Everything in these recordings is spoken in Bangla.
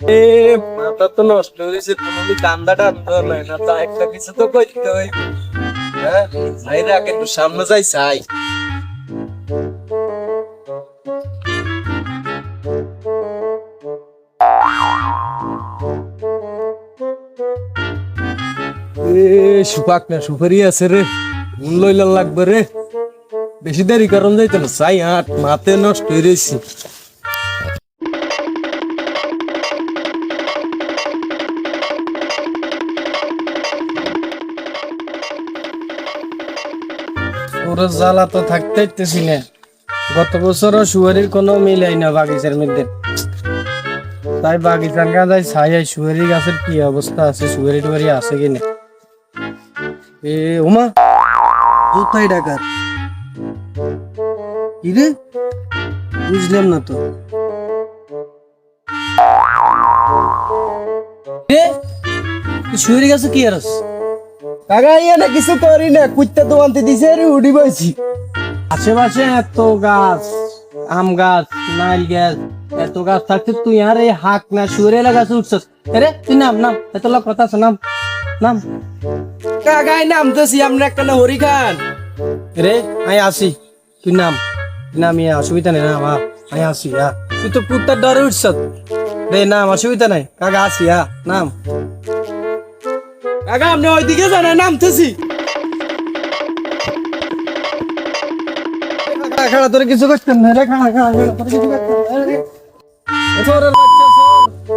এ, মাথা তো নষ্ট হয়েছে তুমি কান্দাটা আনতে না তা একটা কিছু তো করতে হ্যাঁ একটু সামনে যাই চাই সুপাক না, সুপারি আছে রে লইলা লাগবে রে। বেশি দেরি কারণ যাইতো না, চাই, আট মাতে নষ্ট হয়ে রয়েছি পুরো জ্বালা তো থাকতে না। গত বছরও শুয়ারির কোনো মিলাই না বাগিচার মধ্যে। তাই বাগিচার গাছাই ছাই শুয়ারি গাছের কি অবস্থা আছে শুয়ারি টুয়ারি আছে কি না? এ উমা! কোথায় ডাকাত? কি বুঝলাম না তো। এ শুয়ারি গাছে কি আর আছে? কাকা ইয়ে না কিছু করি না কুত্তা তো আনতে দিছে রে উডি বইছি। আশেপাশে এত গাছ আম গাছ নাইল গাছ এত গাছ থাকতে তুই আর এই হাক না সুরে গাছ উঠছস আরে তুই নাম নাম এত লোক কথা নাম নাম। কাকাই নামতেছি আমরা একটা না হরি খান রে আই আসি। তুই নাম নাম ইয়া অসুবিধা নেই নাম আই আসি হা তুই তো কুত্তার ডরে উঠছস রে নাম অসুবিধা নাই। কাকা আসি হা নাম। কাকা আপনি ওইদিকে যান নামতেছি খাড়া তোর কিছু করতেন না রে তোর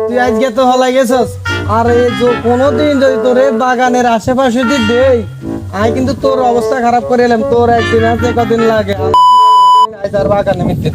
তুই আজকে তো হলাই গেছস আর এই যে কোনোদিন যদি তোর বাগানের আশেপাশে যদি দেই আমি কিন্তু তোর অবস্থা খারাপ করে এলাম তোর একদিন আছে কদিন লাগে আর বাগানে মিথ্যে